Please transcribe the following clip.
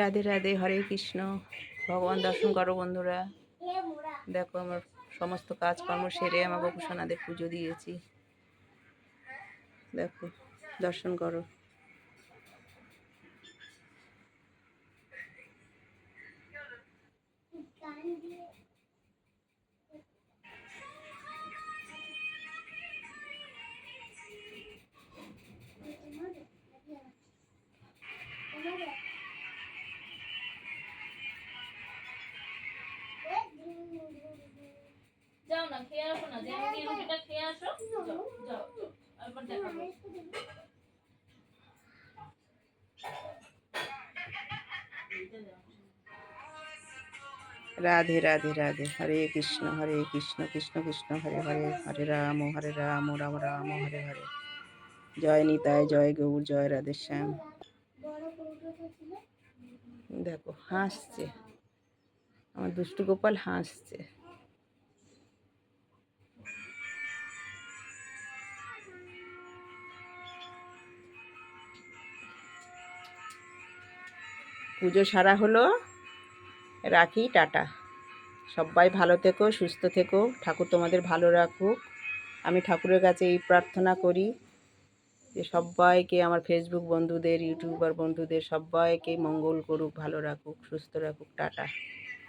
রাধে রাধে, হরে কৃষ্ণ। ভগবান দর্শন করো বন্ধুরা। দেখো আমার সমস্ত কাজকর্ম সেরে আমার গোপুসোনাদের পুজো দিয়েছি। দেখো, দর্শন করো। যাও না, খেয়ে আসো না যেমন রুটিটা খেয়ে আসো রাধে রাধে রাধে। হরে কৃষ্ণ হরে কৃষ্ণ কৃষ্ণ কৃষ্ণ, হরে হরে। হরে রাম হরে রাম রাম রাম, হরে হরে। জয় নিতাই, জয় গৌর, জয় রাধে শ্যাম। দেখো, হাসছে। আমার দুষ্টু গোপাল হাসছে। পুজো সারা হলো। রাখি, টাটা। সবাই ভালো থেকো, সুস্থ থেকো। ঠাকুর তোমাদের ভালো রাখুক। আমি ঠাকুরের কাছে এই প্রার্থনা করি যে সবাইকে, আমার ফেসবুক বন্ধুদের ইউটিউবার বন্ধুদের, সবাইকে মঙ্গল করুক, ভালো রাখুক, সুস্থ রাখুক। টাটা।